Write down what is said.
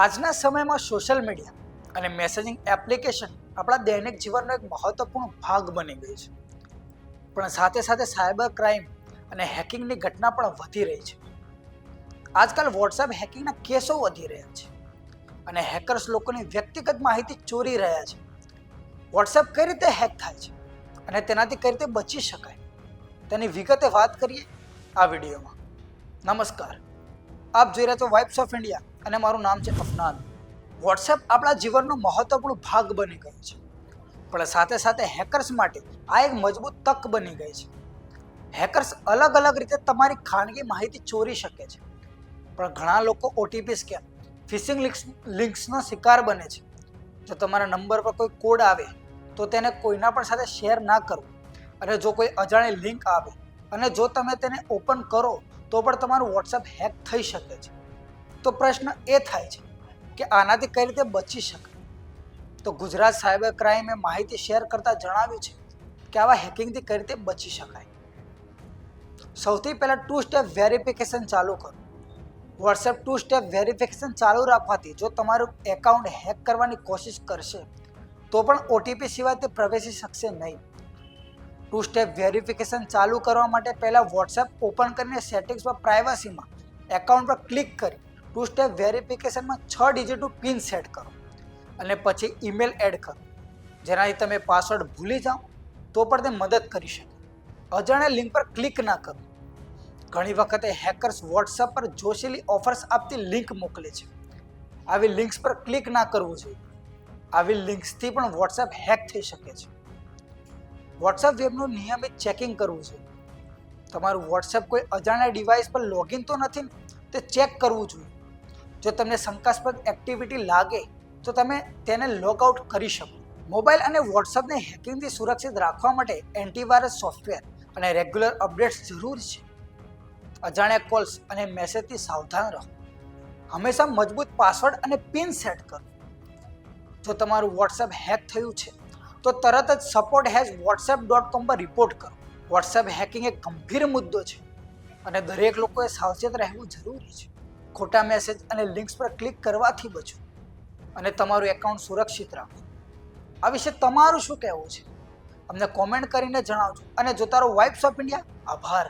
આજના સમયમાં social media અને મેસેજિંગ એપ્લિકેશન આપણા દૈનિક જીવનનો એક મહત્વપૂર્ણ ભાગ બની ગઈ છે. પણ સાથે સાથે સાયબર ક્રાઇમ અને હેકિંગની ઘટના પણ વધી રહી છે. આજકાલ વોટ્સએપ હેકિંગના કેસો વધી રહ્યા છે અને હેકર્સ લોકોની વ્યક્તિગત માહિતી ચોરી રહ્યા છે. વોટ્સએપ કઈ રીતે હેક થાય છે અને તેનાથી કઈ રીતે બચી શકાય? તેની વિગતે વાત કરીએ આ વિડીયોમાં. નમસ્કાર. આપ જોઈ રહ્યા છો વાઇબ્સ ઓફ ઇન્ડિયા અને મારું નામ છે અફનાન વોટ્સએપ આપણા જીવનનો મહત્વપૂર્ણ ભાગ બની ગયો છે. પણ સાથે સાથે હેકર્સ માટે આ એક મજબૂત તક બની ગઈ છે. હેકર્સ અલગ અલગ રીતે તમારી ખાનગી માહિતી ચોરી શકે છે. પણ ઘણા લોકો ઓટીપી સ્કેમ ફિશિંગ લિંક્સ લિંક્સનો શિકાર બને છે. જો તમારા નંબર પર કોઈ કોડ આવે, તો તેને કોઈના પણ સાથે શેર ના કરવો અને જો કોઈ અજાણી લિંક આવે, અને જો તમે તેને ઓપન કરો તો પણ તમારું વોટ્સએપ હેક થઈ શકે છે. તો પ્રશ્ન એ થાય છે કે આનાથી કઈ રીતે બચી શકાય? તો ગુજરાત સાયબર ક્રાઇમે માહિતી શેર કરતા જણાવ્યું છે કે આવા હેકિંગથી કઈ રીતે બચી શકાય? સૌથી પહેલાં ટુ સ્ટેપ વેરિફિકેશન ચાલુ કરો. વોટ્સએપ ટુ સ્ટેપ વેરિફિકેશન ચાલુ રાખવાથી જો તમારું એકાઉન્ટ હેક કરવાની કોશિશ કરશે, તો પણ ઓટીપી સિવાય તે પ્રવેશી શકશે નહીં. ટુ સ્ટેપ વેરિફિકેશન ચાલુ કરવા માટે પહેલાં વોટ્સએપ ઓપન કરીને સેટિંગ્સમાં પ્રાઇવસીમાં એકાઉન્ટ પર ક્લિક કરી ટુ સ્ટેપ વેરિફિકેશનમાં છ ડિજિટનું પિન સેટ કરો અને પછી ઈમેલ એડ કરો. જેનાથી તમે પાસવર્ડ ભૂલી જાઓ તો પણ તે મદદ કરી શકે. અજાણ્યા લિંક પર ક્લિક ના કરો. ઘણી વખતે હેકર્સ વોટ્સએપ પર જોશીલી ઓફર્સ આપતી લિંક મોકલે છે. આવી લિંક્સ પર ક્લિક ના કરવું જોઈએ. આવી લિંક્સથી પણ વોટ્સએપ હેક થઈ શકે છે. વોટ્સએપ વેબનું નિયમિત ચેકિંગ કરવું જોઈએ તમારું વોટ્સએપ કોઈ અજાણ્યા ડિવાઇસ પર લોગિન તો નથી તે ચેક કરવું જોઈએ. જો તમને શંકાસ્પદ એક્ટિવિટી લાગે, તો તમે તેને લોગઆઉટ કરી શકો. મોબાઈલ અને વોટ્સઅપને હેકિંગથી સુરક્ષિત રાખવા માટે એન્ટીવાયરસ સોફ્ટવેર અને રેગ્યુલર અપડેટ્સ જરૂરી છે. અજાણ્યા કોલ્સ અને મેસેજથી સાવધાન રહો. હંમેશા મજબૂત પાસવર્ડ અને પિન સેટ કરો. જો તમારું વોટ્સએપ હેક થયું છે તો તરત જ support has WhatsApp dot com પર રિપોર્ટ કરો. વોટ્સએપ હેકિંગ એક ગંભીર મુદ્દો છે અને દરેક લોકોએ સાવચેત રહેવું જરૂરી છે. ખોટા મેસેજ અને લિંક્સ પર ક્લિક કરવાથી બચો અને તમારું એકાઉન્ટ સુરક્ષિત રાખો. આ વિશે તમારું શું કહેવું છે? અમને કોમેન્ટ કરીને જણાવજો અને જોતા રહો વાઇબ્સ ઓફ ઇન્ડિયા આભાર.